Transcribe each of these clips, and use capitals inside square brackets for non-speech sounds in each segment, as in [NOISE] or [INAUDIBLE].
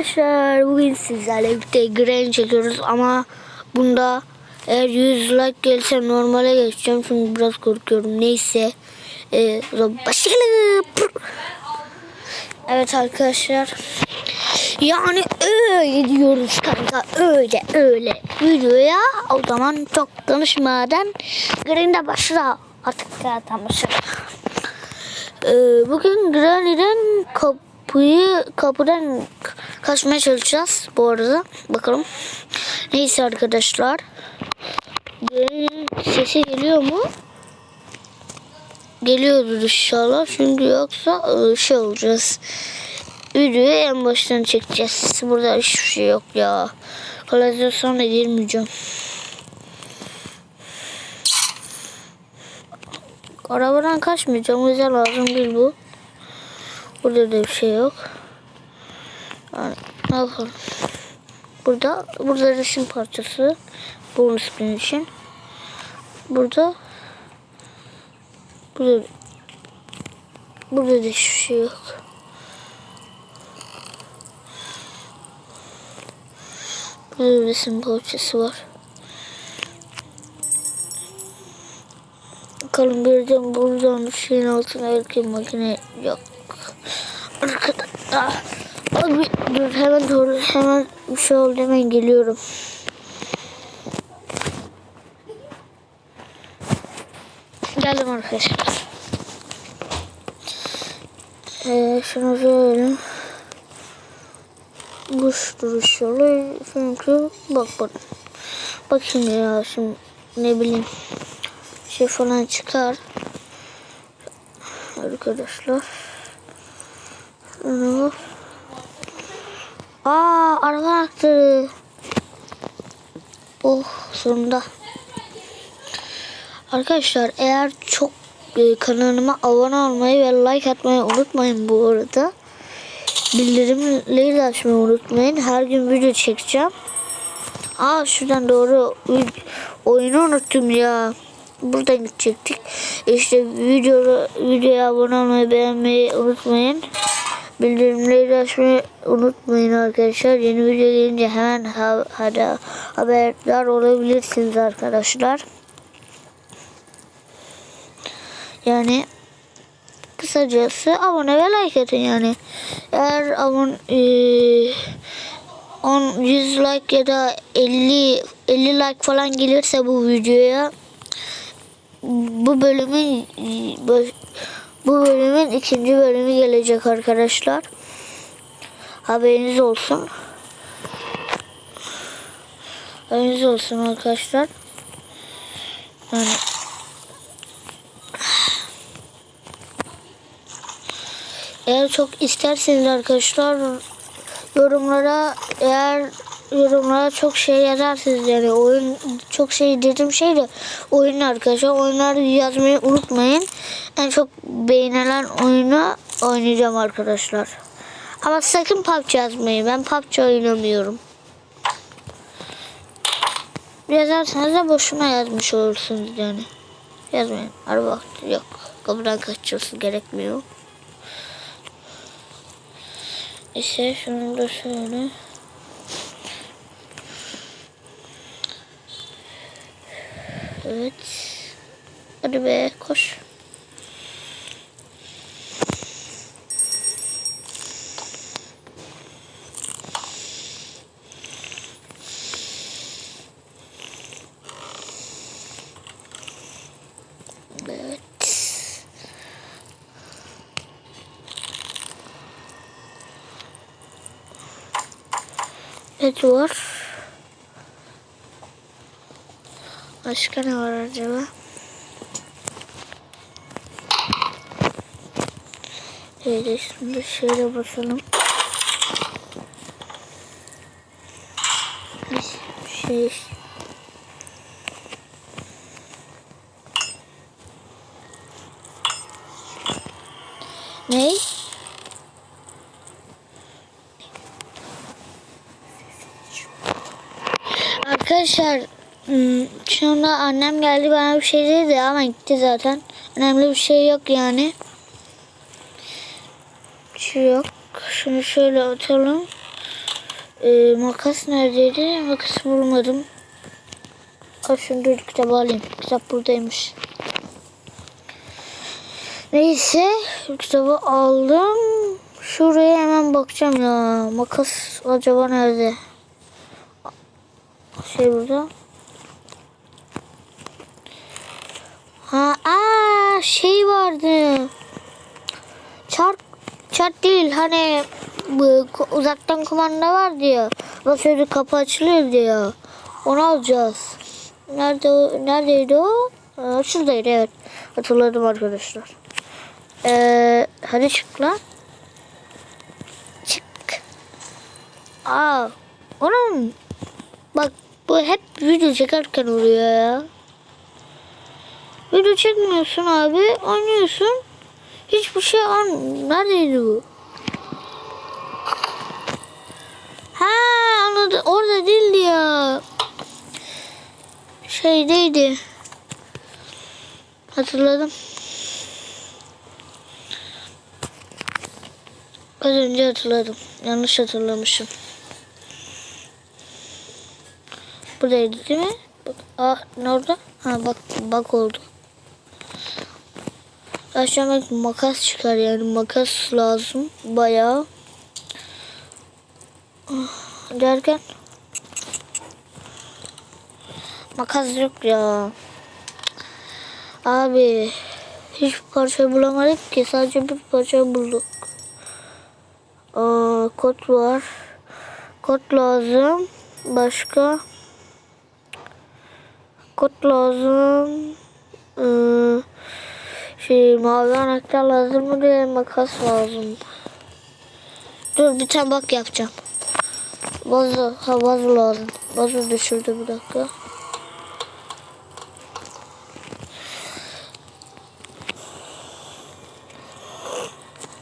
Arkadaşlar bugün sizlerle birlikte Granny çekiyoruz ama bunda eğer 100 like gelirse normale geçeceğim çünkü biraz korkuyorum. Neyse. Ee, başlayalım. Evet arkadaşlar. Yani öyle diyoruz kanka. Öyle öyle. Videoya o zaman çok danışmadan Granny'de başla. Artık zaten başla. Ee, bugün Granny'den kapıyı kapıdan kaçmaya çalışacağız bu arada. Bakalım. Neyse arkadaşlar. Sesi geliyor mu? Geliyordur inşallah. Çünkü yoksa e, şey olacağız. Videoyu en baştan çekeceğiz. Burada hiçbir şey yok ya. Kanalizasyona girmeyeceğim. Arabadan kaçmayacağım. O yüzden lazım değil bu. Burada da bir şey yok. Yani ne yapalım? Burada, burada resim parçası. Bonus benim için. Burada Burada Burada da hiçbir şey yok. Burada resim parçası var. Bakalım birden buradan şeyin altına erken makine yok. Abi, dur hemen doğru hemen bir şey oldu hemen geliyorum. Geldim arkadaşlar. Ee, şunu şöyle kuş duruşuyorlar çünkü bak bak bakayım ya şimdi ne bileyim şey falan çıkar arkadaşlar Bak. Aa araba anahtarı oh sonunda. Arkadaşlar eğer çok e, kanalıma abone olmayı ve like atmayı unutmayın bu arada. Bildirimleri de açmayı unutmayın. Her gün video çekeceğim. Aa şuradan doğru oyunu unuttum ya. Buradan gidecektik. İşte video videoya abone olmayı beğenmeyi unutmayın bildirimleri açmayı unutmayın arkadaşlar. Yeni video gelince hemen ha hadi haberdar olabilirsiniz arkadaşlar. Yani kısacası abone ve like atın yani. Eğer abone e, 10 100 like ya da 50 50 like falan gelirse bu videoya bu bölümün bu bölümün ikinci bölümü gelecek arkadaşlar. Haberiniz olsun. Haberiniz olsun arkadaşlar. Yani eğer çok isterseniz arkadaşlar yorumlara eğer yorumlara çok şey yazarsınız yani. Oyun çok şey dedim şey de oyun arkadaşlar. Oyunlar yazmayı unutmayın. En çok beğenilen oyunu oynayacağım arkadaşlar. Ama sakın PUBG yazmayın. Ben PUBG oynamıyorum. Yazarsanız da boşuna yazmış olursunuz yani. Yazmayın. Araba yok. Kapıdan kaçıyorsun gerekmiyor. İşte şunu da şöyle Evet. Hadi be koş. Evet. Evet var. Başka ne var acaba? Evet şimdi şöyle basalım. Şey Ne? Arkadaşlar Hmm, annem geldi bana bir şey dedi ama gitti zaten. Önemli bir şey yok yani. Şu yok. Şunu şöyle atalım. Ee, makas neredeydi? Makas bulmadım. Ha şunu dur kitabı alayım. Kitap buradaymış. Neyse kitabı aldım. Şuraya hemen bakacağım ya. Makas acaba nerede? Şey burada. Ha, aa, şey vardı. Çark, çark değil hani bu uzaktan kumanda ya. Ama şöyle kapı açılıyordu ya. Onu alacağız. Nerede o? Neredeydi o? Aa, şuradaydı evet. Hatırladım arkadaşlar. Ee, hadi çık lan. Çık. Aa, onun bak bu hep video çekerken oluyor ya. Video çekmiyorsun abi. Oynuyorsun. Hiçbir şey an neredeydi bu? Ha anladım. Orada değildi ya. Şeydeydi. Hatırladım. Az önce hatırladım. Yanlış hatırlamışım. Buradaydı değil mi? Bak, aa, ne orada? Ha bak bak oldu. Aşağıya makas çıkar yani makas lazım bayağı. Derken makas yok ya. Abi hiç parça bulamadık ki sadece bir parça bulduk. Aa, kod var. Kod lazım. Başka kod lazım. Ee, şey mavi anahtar lazım mı diye makas lazım. Dur bir tane bak yapacağım. Bazı, ha bazı lazım. Bazı düşürdü bir dakika.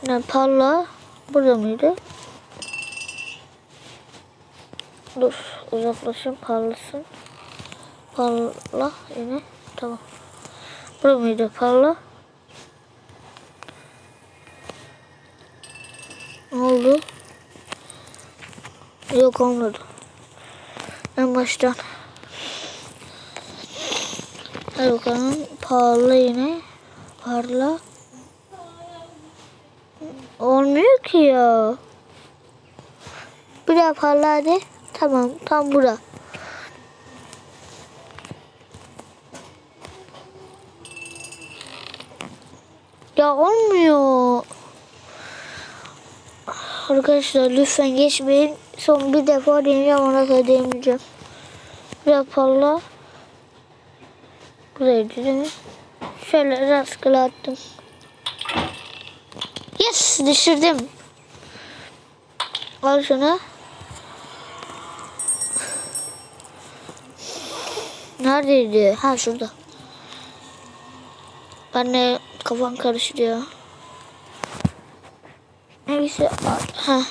Ne parla burada mıydı? Dur uzaklaşın parlasın. Parla yine tamam. Burada mıydı parla? Oldu? Yok olmadı. En baştan. Hadi bakalım. Parla yine. Parla. Olmuyor ki ya. Bir daha parla hadi. Tamam. Tam bura. Ya olmuyor. Arkadaşlar lütfen geçmeyin. Son bir defa deneyeceğim ona sonra deneyeceğim. Biraz parla. Buraydı? Şöyle rastgele attım. Yes düşürdüm. Al şunu. Neredeydi? Ha şurada. Ben de kafam karıştı ya. Neyse. Ha.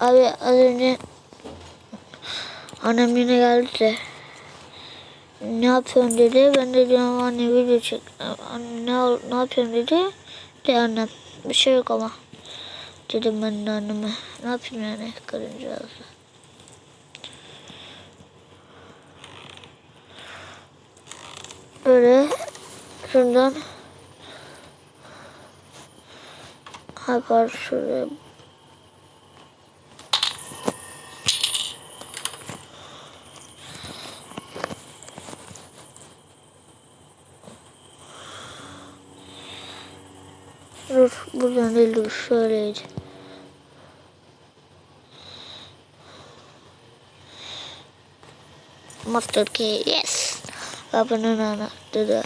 Abi az önce annem yine geldi de ne yapıyorsun dedi. Ben de diyorum anne video çek. Ne, ne yapıyorsun dedi. De annem bir şey yok ama. Dedim ben de anneme. Ne yapayım yani karıncağızı. Böyle şuradan Haber şuraya Değil dur şöyleydi. Master key yes. Kapının anahtarı.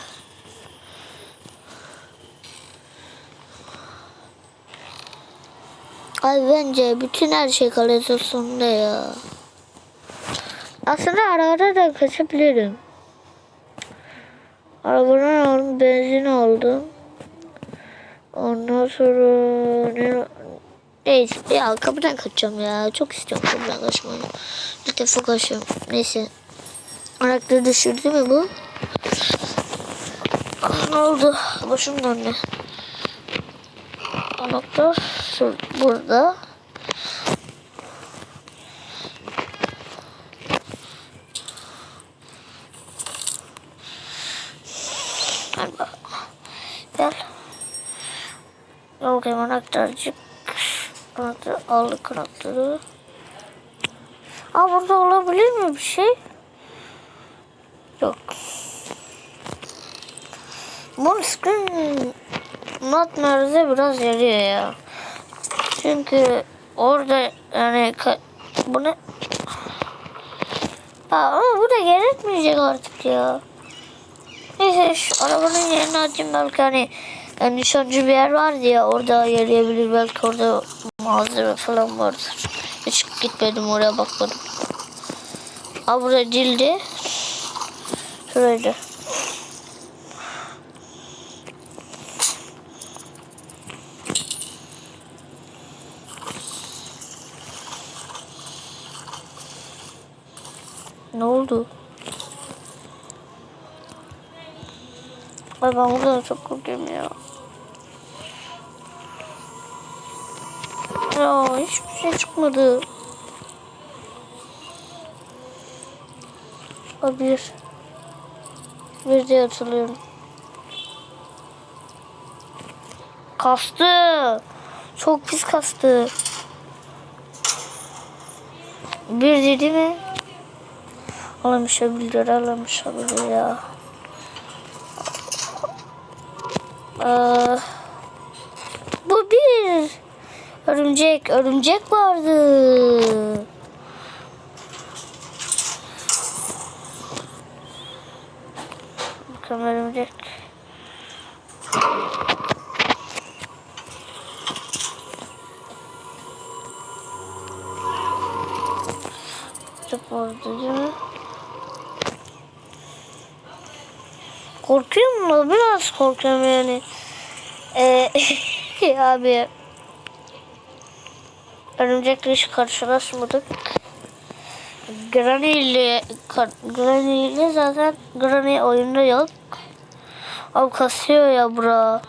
Ay bence bütün her şey kanalizasyonda ya. Aslında ara ara da kaçabilirim. Arabanın benzin aldım. Ondan sonra ne Neyse ya kapıdan kaçacağım ya. Çok istiyorum kapıdan kaçmayı. İlk defa kaçıyorum. Neyse. Anakları düşürdü mü bu? Ah, ne oldu? Başım döndü. Anahtar burada. Galiba. Gel bakayım anahtarcık. Anahtar, aldık anahtarı. Aa burada olabilir mi bir şey? Yok. Bu screen Nightmares'e biraz yarıyor ya. Çünkü orada yani bu ne? Aa, ama bu da gerekmeyecek artık ya. Neyse şu arabanın yerini açayım belki hani yani nişancı bir yer vardı ya orada yarayabilir belki orada malzeme falan vardır. Hiç gitmedim oraya bakmadım. Aa burada cildi. Şuraydı. Ne oldu? Ay ben buradan çok korkuyorum ya. Ya hiçbir şey çıkmadı. Aa, bir. Bir diye hatırlıyorum. Kastı. Çok pis kastı. Bir dedi mi? Alamışabilir, alamışabilir ya. Ee, bu bir. Örümcek, örümcek vardı. Bakalım örümcek. Çok vardı değil mi? Korkuyor mu? Biraz korkuyorum yani. Ee, [LAUGHS] abi. Örümcekle hiç karşılaşmadık. Granny ile Granny ile zaten Granny oyunda yok. Abi kasıyor ya bura.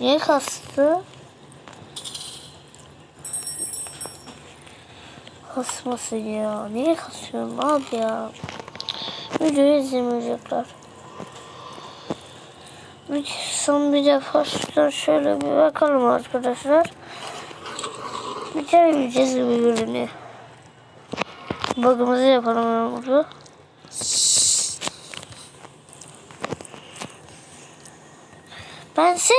Niye kastı? Kasmasın ya. Niye kasıyorsun abi ya? Videoyu izlemeyecekler. Bir, son bir defa şuradan şöyle bir bakalım arkadaşlar. Bitiremeyeceğiz gibi görünüyor. Bakımızı yapalım burada. Bense.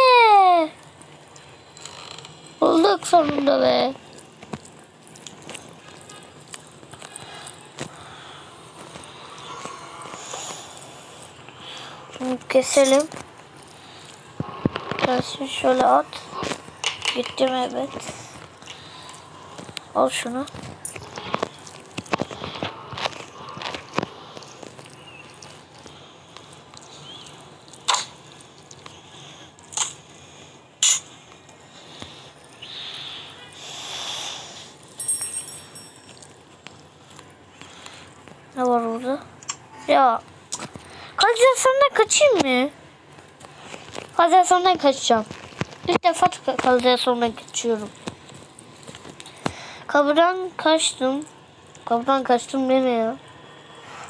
Bulduk sonunda be. Keselim. Gelsin şöyle at. Gittim evet. Al şunu. Ne var orada? Ya. Kanalizasyondan kaçayım mı? Kanalizasyondan kaçacağım. İlk defa kanalizasyondan kaçıyorum. Kapıdan kaçtım. Kapıdan kaçtım deme ya.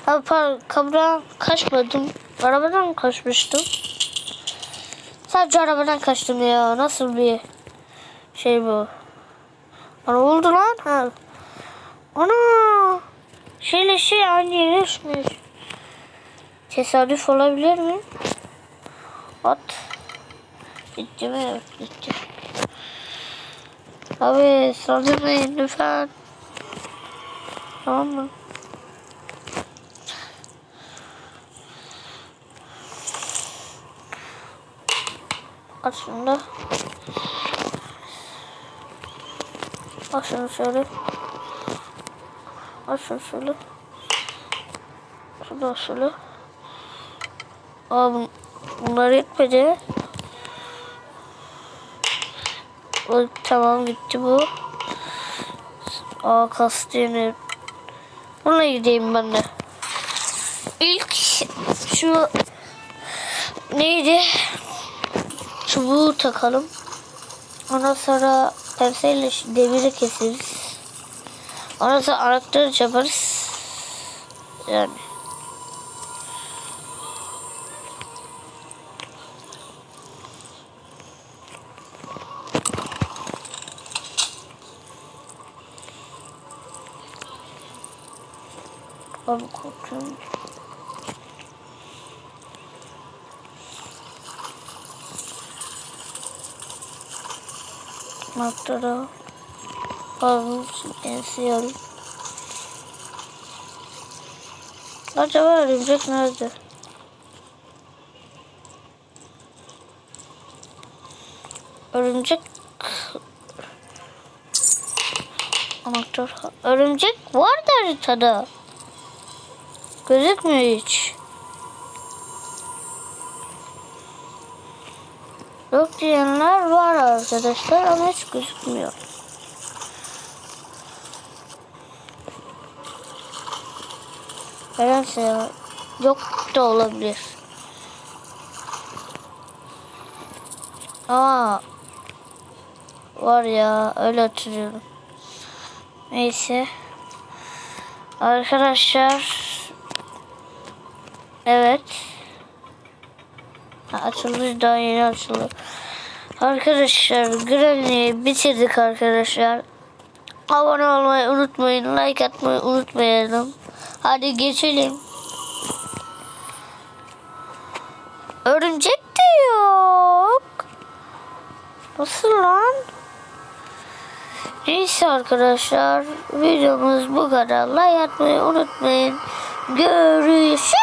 Pardon, kapıdan kaçmadım. Arabadan kaçmıştım. Sadece arabadan kaçtım ya. Nasıl bir şey bu? Ana oldu lan? Ha. Ana! Şeyle şey aynı yere düşmüş. Tesadüf olabilir mi? At. Gitti mi? Gitti. Abi saldırmayın lütfen. Tamam mı? Aslında şunu şöyle. Şunu şöyle. Şunu şöyle. Aa, bun- bunlar yetmedi. Tamam gitti bu. Aa kastı yine. Buna gideyim ben de. İlk şu neydi? Çubuğu takalım. Ondan sonra penseyle demiri keseriz. Ondan sonra anahtarı yaparız. Yani. Abi korkuyorum. Matara. Havuz, ensiyal. Acaba örümcek nerede? Örümcek Anahtar. Örümcek var da haritada. Gözükmüyor hiç. Yok diyenler var arkadaşlar ama hiç gözükmüyor. Nedense. Yok da olabilir. Aa. Var ya öyle hatırlıyorum. Neyse. Arkadaşlar. Evet. Ha, açılmış daha yeni açıldı. Arkadaşlar Granny'yi bitirdik arkadaşlar. Abone olmayı unutmayın. Like atmayı unutmayalım. Hadi geçelim. Örümcek de yok. Nasıl lan? Neyse arkadaşlar videomuz bu kadar. Like atmayı unutmayın. Görüşürüz.